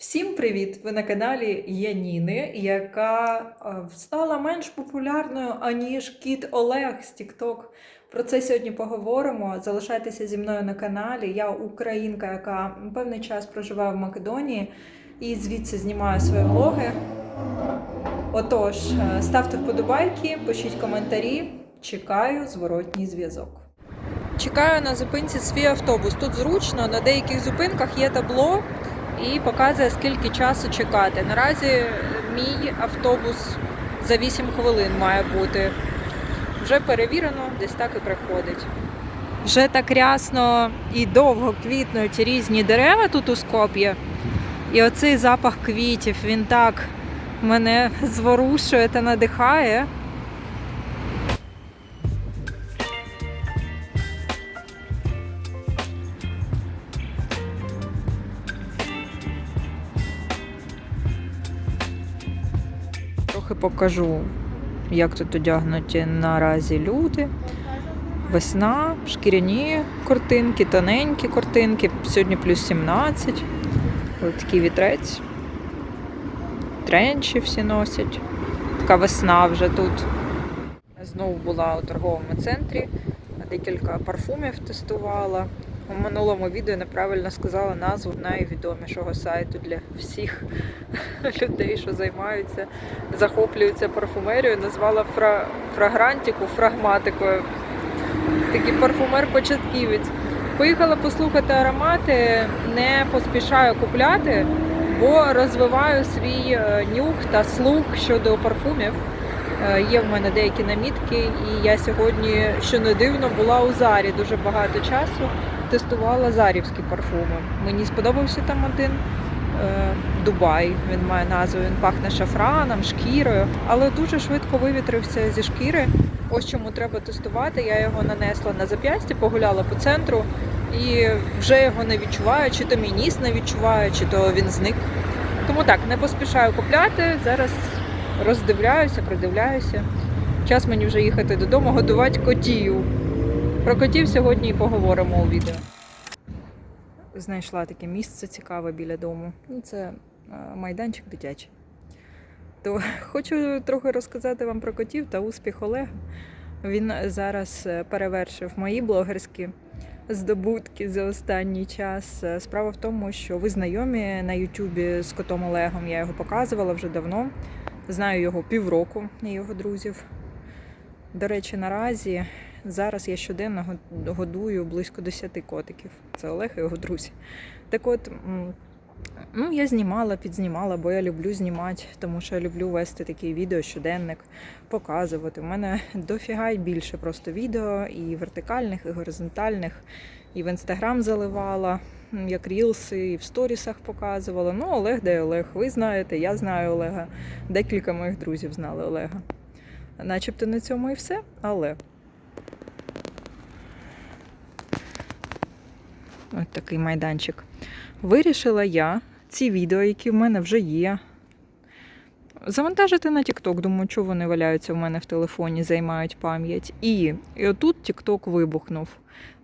Всім привіт! Ви на каналі Яніни, яка е, стала менш популярною, аніж кіт Олег з TikTok. Про це сьогодні поговоримо. Залишайтеся зі мною на каналі. Я українка, яка певний час проживає в Македонії і звідси знімаю свої влоги. Отож, е, ставте вподобайки, пишіть коментарі. Чекаю зворотній зв'язок. Чекаю на зупинці свій автобус. Тут зручно, на деяких зупинках є табло і показує, скільки часу чекати. Наразі мій автобус за 8 хвилин має бути. Вже перевірено, десь так і приходить. Вже так рясно і довго квітнуть різні дерева тут у Скоп'ї. І оцей запах квітів, він так мене зворушує та надихає. Покажу, як тут одягнуті наразі люди. Весна, шкіряні картинки, тоненькі картинки. Сьогодні плюс 17. Ось такий вітрець. Тренчі всі носять. Така весна вже тут. Знову була у торговому центрі, декілька парфумів тестувала. У минулому відео неправильно сказала назву найвідомішого сайту для всіх людей, що займаються, захоплюються парфумерією. Назвала фра... фрагрантику фрагматикою. Такий парфумер-початківець. Поїхала послухати аромати, не поспішаю купляти, бо розвиваю свій е, нюх та слух щодо парфумів. Е, Є в мене деякі намітки, і я сьогодні, що не дивно, була у Зарі дуже багато часу. Тестувала зарівські парфуми. Мені сподобався там один е, Дубай. Він має назву, він пахне шафраном, шкірою, але дуже швидко вивітрився зі шкіри. Ось чому треба тестувати. Я його нанесла на зап'ястя, погуляла по центру і вже його не відчуваю, чи то мій ніс не відчуваю, чи то він зник. Тому так, не поспішаю купляти. Зараз роздивляюся, придивляюся. Час мені вже їхати додому, годувати котів. Про котів сьогодні і поговоримо у відео. Знайшла таке місце цікаве біля дому. Ну, Це е, майданчик дитячий. То хочу трохи розказати вам про котів та успіх Олега. Він зараз е, перевершив мої блогерські здобутки за останній час. Е, Справа в тому, що ви знайомі на Ютубі з котом Олегом. Я його показувала вже давно. Знаю його півроку і його друзів. До речі, наразі зараз я щоденно годую близько 10 котиків. Це Олег і його друзі. Так от, ну, я знімала, підзнімала, бо я люблю знімати, тому що я люблю вести такі відео, щоденник, показувати. У мене дофіга й більше просто відео, і вертикальних, і горизонтальних, і в інстаграм заливала, як рілси, і в сторісах показувала. Ну, Олег де Олег, ви знаєте, я знаю Олега. Декілька моїх друзів знали Олега. Начебто на цьому і все, але. Ось такий майданчик. Вирішила я ці відео, які в мене вже є, завантажити на TikTok. Думаю, чого вони валяються в мене в телефоні, займають пам'ять. І, і отут TikTok вибухнув.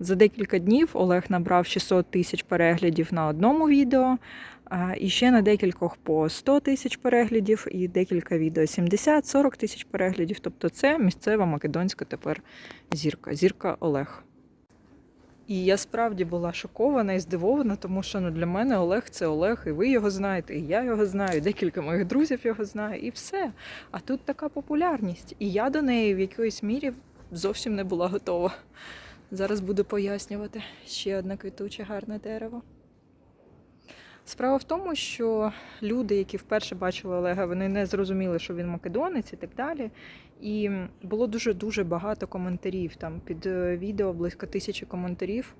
За декілька днів Олег набрав 600 тисяч переглядів на одному відео, а, і ще на декількох по 100 тисяч переглядів, і декілька відео 70-40 тисяч переглядів. Тобто це місцева македонська тепер зірка, зірка Олег. І я справді була шокована і здивована, тому що ну, для мене Олег це Олег, і ви його знаєте, і я його знаю, і декілька моїх друзів його знаю, і все. А тут така популярність. І я до неї в якоїсь мірі зовсім не була готова. Зараз буду пояснювати ще одне квітуче гарне дерево. Справа в тому, що люди, які вперше бачили Олега, вони не зрозуміли, що він македонець і так далі. І було дуже-дуже багато коментарів. Там під е, відео близько тисячі коментарів.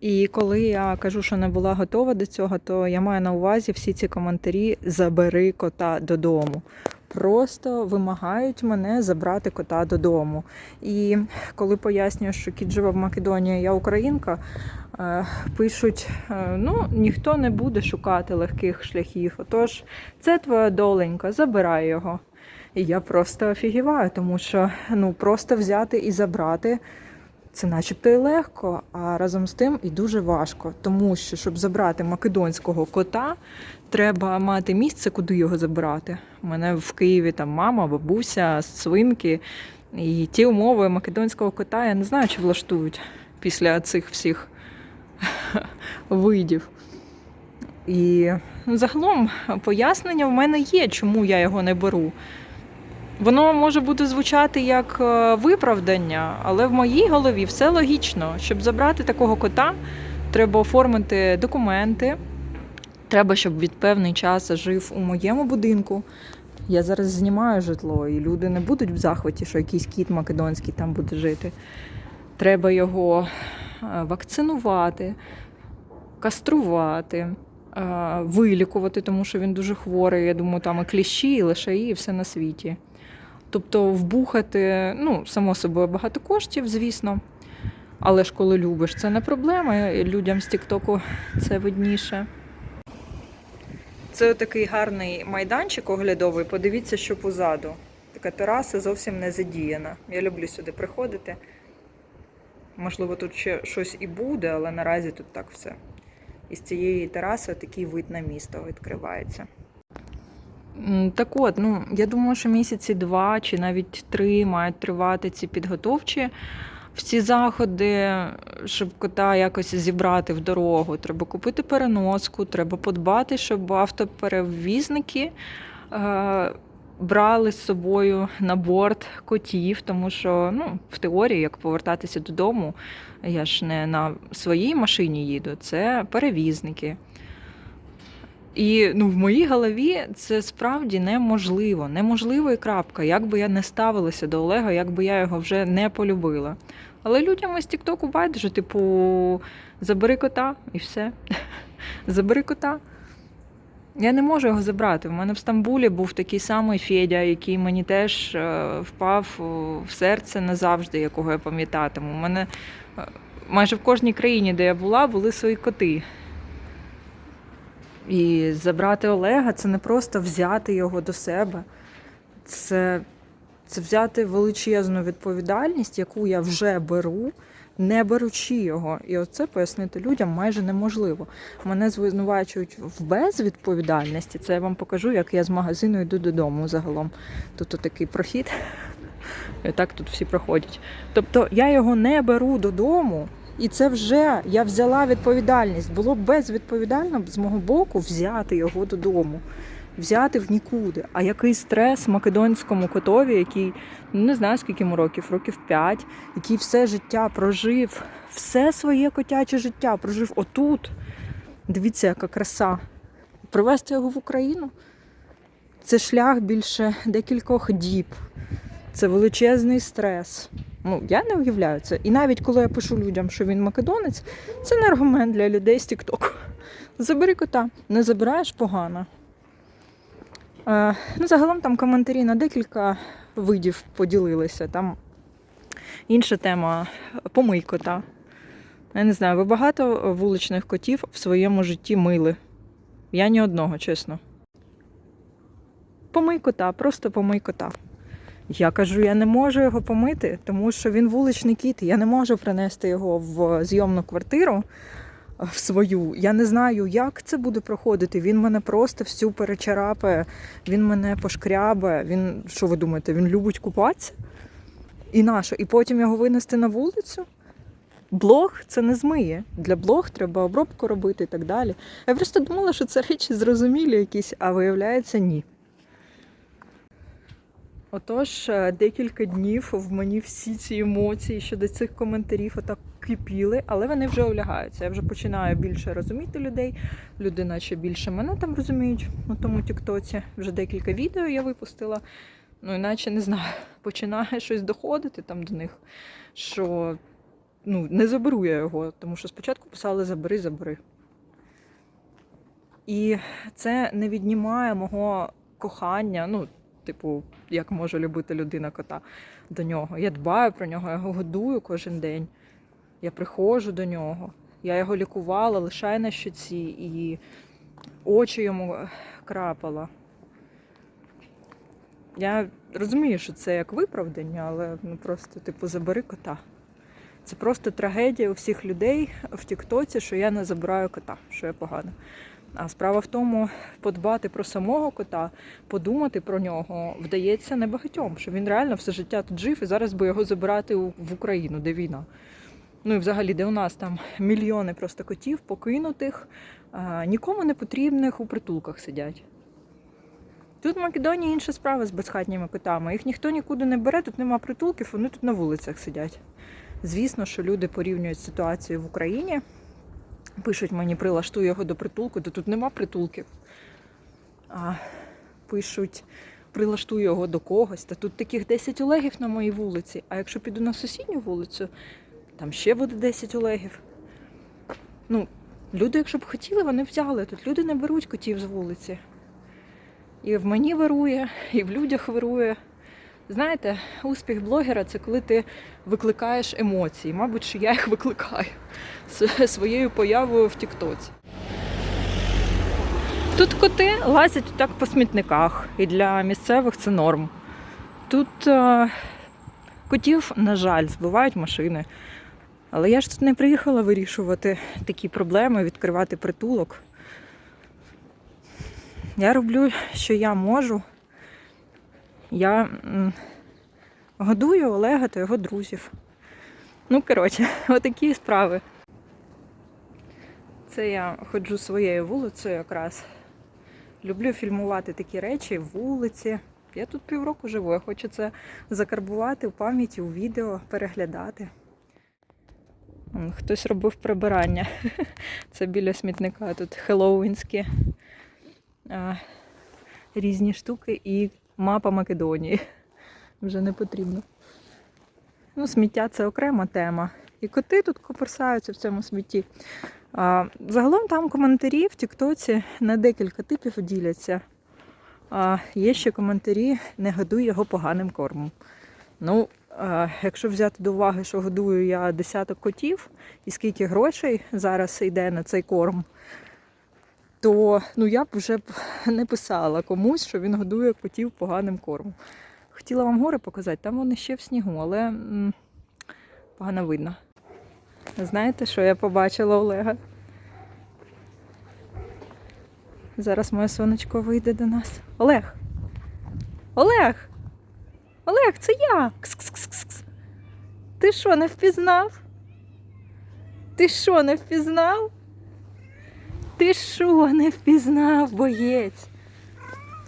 І коли я кажу, що не була готова до цього, то я маю на увазі всі ці коментарі забери кота додому. Просто вимагають мене забрати кота додому. І коли пояснюю, що кіт живе в Македонії, я українка, пишуть: е, ну ніхто не буде шукати легких шляхів. Отож, це твоя доленька, забирай його. І я просто офігіваю, тому що ну просто взяти і забрати це начебто і легко, а разом з тим і дуже важко. Тому що, щоб забрати македонського кота, треба мати місце, куди його забирати. У мене в Києві там мама, бабуся, свинки. І ті умови македонського кота я не знаю, чи влаштують після цих всіх видів. І загалом пояснення в мене є, чому я його не беру. Воно може буде звучати як е, виправдання, але в моїй голові все логічно. Щоб забрати такого кота, треба оформити документи. Треба, щоб від певний час жив у моєму будинку. Я зараз знімаю житло, і люди не будуть в захваті, що якийсь кіт македонський там буде жити. Треба його вакцинувати, каструвати, е, вилікувати, тому що він дуже хворий. Я думаю, там і кліщі, і лишаї, і все на світі. Тобто вбухати, ну, само собою, багато коштів, звісно. Але ж коли любиш, це не проблема. Людям з Тіктоку це видніше. Це такий гарний майданчик оглядовий. Подивіться, що позаду. Така тераса зовсім не задіяна. Я люблю сюди приходити. Можливо, тут ще щось і буде, але наразі тут так все. Із цієї тераси такий вид на місто відкривається. Так от, ну я думаю, що місяці два чи навіть три мають тривати ці підготовчі всі заходи, щоб кота якось зібрати в дорогу. Треба купити переноску, треба подбати, щоб автоперевізники е, брали з собою на борт котів, тому що ну, в теорії, як повертатися додому, я ж не на своїй машині їду, це перевізники. І ну, в моїй голові це справді неможливо. Неможливо і крапка. Як би я не ставилася до Олега, як би я його вже не полюбила. Але людям із Тіктоку байдуже, типу, забери кота і все. забери кота. Я не можу його забрати. У мене в Стамбулі був такий самий Федя, який мені теж е, впав в серце назавжди, якого я пам'ятатиму. У мене е, майже в кожній країні, де я була, були свої коти. І забрати Олега це не просто взяти його до себе, це, це взяти величезну відповідальність, яку я вже беру, не беручи його. І оце пояснити людям майже неможливо. Мене звинувачують в безвідповідальності. Це я вам покажу, як я з магазину йду додому загалом. Тут такий прохід. І так тут всі проходять. Тобто я його не беру додому. І це вже я взяла відповідальність. Було б безвідповідально з мого боку взяти його додому, взяти в нікуди. А який стрес македонському котові, який ну, не знаю скільки йому років, років 5, який все життя прожив, все своє котяче життя прожив отут. Дивіться, яка краса. Привезти його в Україну це шлях більше декількох діб. Це величезний стрес. Ну, я не уявляю це. І навіть коли я пишу людям, що він македонець, це не аргумент для людей з Тіктоку. Забери кота, не забираєш погано. Е, ну, загалом там коментарі на декілька видів поділилися. Там інша тема помий кота. Я не знаю, ви багато вуличних котів в своєму житті мили. Я ні одного, чесно. Помий кота, просто помий кота. Я кажу, я не можу його помити, тому що він вуличний кіт. Я не можу принести його в зйомну квартиру в свою. Я не знаю, як це буде проходити. Він мене просто всю перечарапає, він мене пошкрябає. Він, що ви думаєте, він любить купатися? І нащо? І потім його винести на вулицю? Блог це не змиє. Для блог треба обробку робити і так далі. Я просто думала, що це речі зрозумілі якісь, а виявляється, ні. Отож, е, декілька днів в мені всі ці емоції щодо цих коментарів отак кипіли, але вони вже олягаються. Я вже починаю більше розуміти людей. Люди наче більше мене там розуміють на тому Тіктоці. Вже декілька відео я випустила. Ну, іначе не знаю, починає щось доходити там до них, що ну, не заберу я його, тому що спочатку писали забери, забери. І це не віднімає мого кохання. ну, типу, як може любити людина кота до нього. Я дбаю про нього, я його годую кожен день. Я приходжу до нього. Я його лікувала, лишаю на щоці і очі йому крапала. Я розумію, що це як виправдання, але ну просто, типу, забери кота. Це просто трагедія у всіх людей в Тіктоці, що я не забираю кота, що я погано. А справа в тому, подбати про самого кота, подумати про нього вдається небагатьом, що він реально все життя тут жив і зараз би його забирати в Україну, де війна. Ну і взагалі, де у нас там мільйони просто котів покинутих, нікому не потрібних у притулках сидять. Тут в Македонії інша справа з безхатніми котами. Їх ніхто нікуди не бере, тут нема притулків, вони тут на вулицях сидять. Звісно, що люди порівнюють ситуацію в Україні. Пишуть мені, прилаштуй його до притулку, то тут нема притулків. А пишуть, прилаштуй його до когось. Та тут таких 10 олегів на моїй вулиці. А якщо піду на сусідню вулицю, там ще буде 10 олегів. Ну, люди, якщо б хотіли, вони взяли. Тут люди не беруть котів з вулиці. І в мені вирує, і в людях вирує. Знаєте, успіх блогера це коли ти викликаєш емоції. Мабуть, що я їх викликаю своєю появою в Тіктоці. Тут коти лазять так по смітниках, і для місцевих це норм. Тут е, котів, на жаль, збивають машини. Але я ж тут не приїхала вирішувати такі проблеми, відкривати притулок. Я роблю, що я можу. Я годую Олега та його друзів. Ну, коротше, отакі справи. Це я ходжу своєю вулицею якраз. Люблю фільмувати такі речі, вулиці. Я тут півроку живу, я хочу це закарбувати в пам'яті, у відео, переглядати. Хтось робив прибирання. Це біля смітника тут хеллоуінські а, різні штуки і мапа Македонії. Вже не потрібно. Ну, сміття це окрема тема. І коти тут коперсаються в цьому смітті. А, загалом там коментарі в Тіктоці на декілька типів діляться. А, є ще коментарі не годуй його поганим кормом. Ну, а, якщо взяти до уваги, що годую я десяток котів, і скільки грошей зараз йде на цей корм, то ну, я б вже б не писала комусь, що він годує котів поганим кормом. Хотіла вам гори показати, там вони ще в снігу, але м, погано видно. Знаєте, що я побачила Олега? Зараз моє сонечко вийде до нас. Олег! Олег! Олег, це я! Кс-кс-кс-кс. Ти що, не впізнав? Ти що, не впізнав? Ти що, не впізнав, боєць?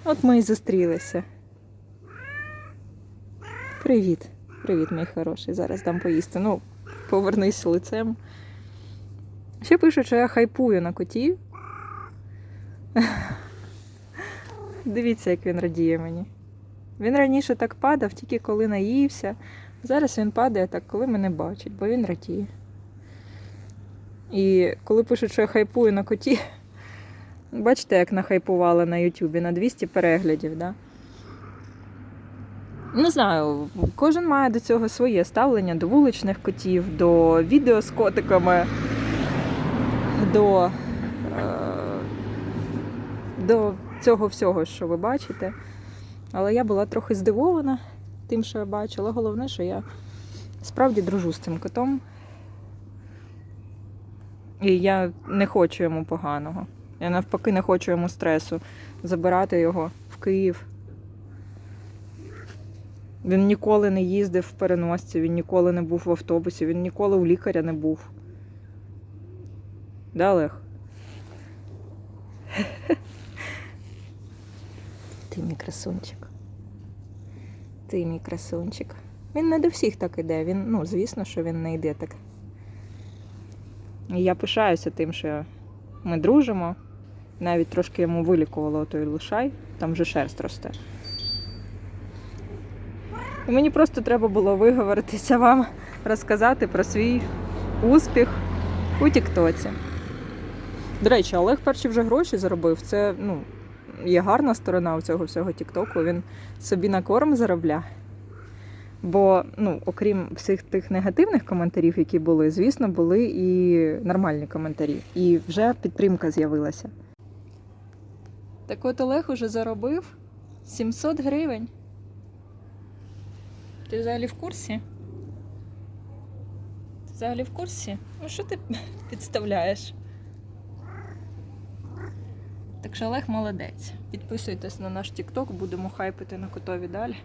От ми і зустрілися. Привіт. Привіт, мій хороший. Зараз дам поїсти. Ну, повернись лицем. Ще пишуть, що я хайпую на котів. Дивіться, як він радіє мені. Він раніше так падав, тільки коли наївся. Зараз він падає так, коли мене бачить, бо він радіє. І коли пишуть, що я хайпую на коті, бачите, як нахайпувала на Ютубі на 200 переглядів, да? Не знаю, кожен має до цього своє ставлення до вуличних котів, до відео з котиками, до, е, до цього всього, що ви бачите. Але я була трохи здивована тим, що я бачила. Головне, що я справді дружу з цим котом. І я не хочу йому поганого. Я навпаки не хочу йому стресу забирати його в Київ. Він ніколи не їздив в переносці, він ніколи не був в автобусі, він ніколи у лікаря не був. Да, Олег? Ти мій красунчик. Ти мій красунчик. Він не до всіх так іде. Він, ну, звісно, що він не йде так. І я пишаюся тим, що ми дружимо. Навіть трошки йому вилікувало той лишай, там вже шерсть росте. І мені просто треба було виговоритися вам, розказати про свій успіх у Тіктоці. До речі, Олег перші вже гроші заробив. Це ну, є гарна сторона у цього всього Тіктоку. Він собі на корм заробляє. Бо, ну, окрім всіх тих негативних коментарів, які були, звісно, були і нормальні коментарі. І вже підтримка з'явилася. Так от Олег уже заробив 700 гривень. Ти взагалі в курсі? Ти взагалі в курсі? Ну, що ти підставляєш? Так що Олег молодець. Підписуйтесь на наш TikTok, будемо хайпити на котові далі.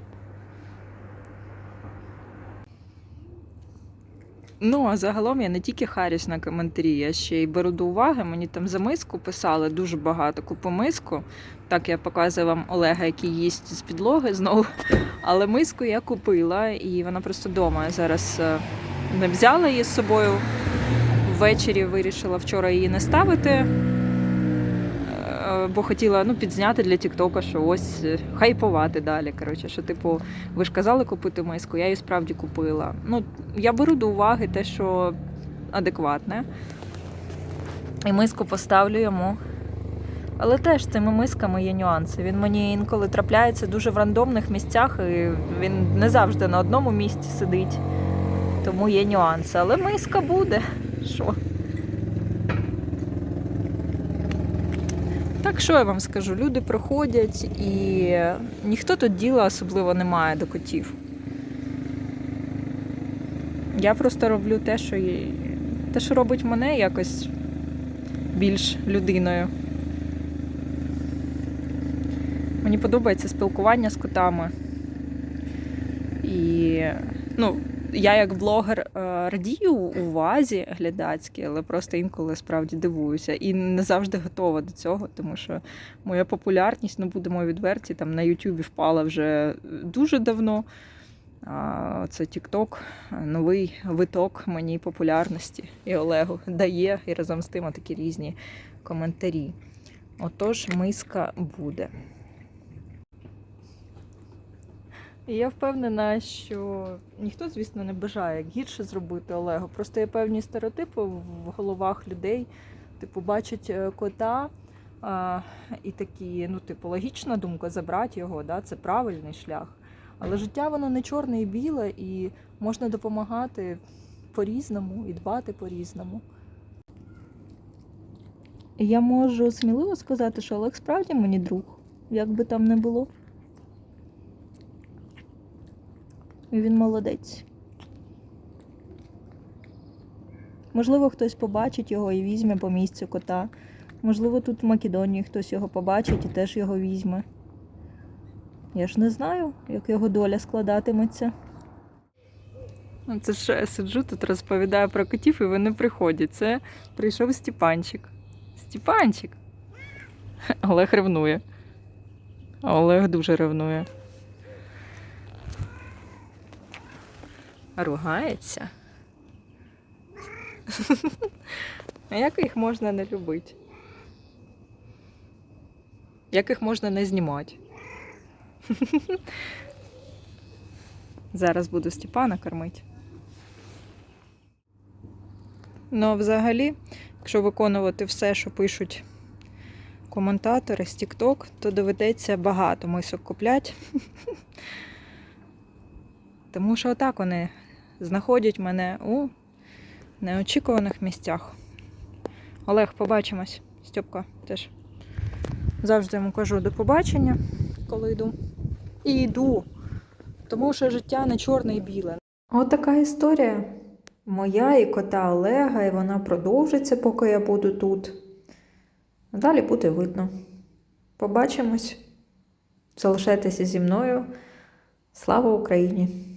Ну, а загалом я не тільки харюсь на коментарі, я ще й беру до уваги. Мені там за миску писали дуже багато. купу миску. Так я показую вам Олега, який їсть з підлоги знову. Але миску я купила, і вона просто вдома. Зараз е, не взяла її з собою. Ввечері вирішила вчора її не ставити, бо хотіла ну, підзняти для Тіктока, що ось е, хайпувати далі. Коротше, що, типу, ви ж казали купити миску, я її справді купила. Ну, я беру до уваги те, що адекватне. І миску поставлю йому. Але теж цими мисками є нюанси. Він мені інколи трапляється дуже в рандомних місцях, і він не завжди на одному місці сидить. Тому є нюанси. Але миска буде. Що? Так що я вам скажу? Люди проходять і ніхто тут діла особливо не має до котів. Я просто роблю те, що, те, що робить мене якось більш людиною. Мені подобається спілкування з котами. І ну, я як блогер е, радію увазі глядацькій, але просто інколи справді дивуюся. І не завжди готова до цього, тому що моя популярність, ну будемо відверті, там на Ютубі впала вже дуже давно. Це TikTok, новий виток мені популярності і Олегу дає і разом з тим такі різні коментарі. Отож, миска буде. І я впевнена, що ніхто, звісно, не бажає гірше зробити Олегу. Просто є певні стереотипи в головах людей. Типу, бачать е, кота а, і такі, ну, типу, логічна думка забрати його, да, це правильний шлях. Але життя воно не чорне і біле, і можна допомагати по-різному і дбати по-різному. Я можу сміливо сказати, що Олег справді мені друг, як би там не було. Він молодець. Можливо, хтось побачить його і візьме по місцю кота. Можливо, тут в Македонії хтось його побачить і теж його візьме. Я ж не знаю, як його доля складатиметься. Ну, Це ж я сиджу тут, розповідаю про котів, і вони приходять. Це прийшов Степанчик. Степанчик. Олег ревнує. Олег дуже ревнує. Ругається. А як їх можна не любити? Як їх можна не знімати? Зараз буду Степана кормити. Ну, а взагалі, якщо виконувати все, що пишуть коментатори з TikTok, то доведеться багато мисок купляти. Тому що отак вони знаходять мене у неочікуваних місцях. Олег, побачимось. Стьопка теж. Завжди йому кажу до побачення, коли йду. І йду. Тому що життя не чорне і біле. От така історія. Моя і кота Олега, і вона продовжиться, поки я буду тут. Далі буде видно. Побачимось. Залишайтеся зі мною. Слава Україні!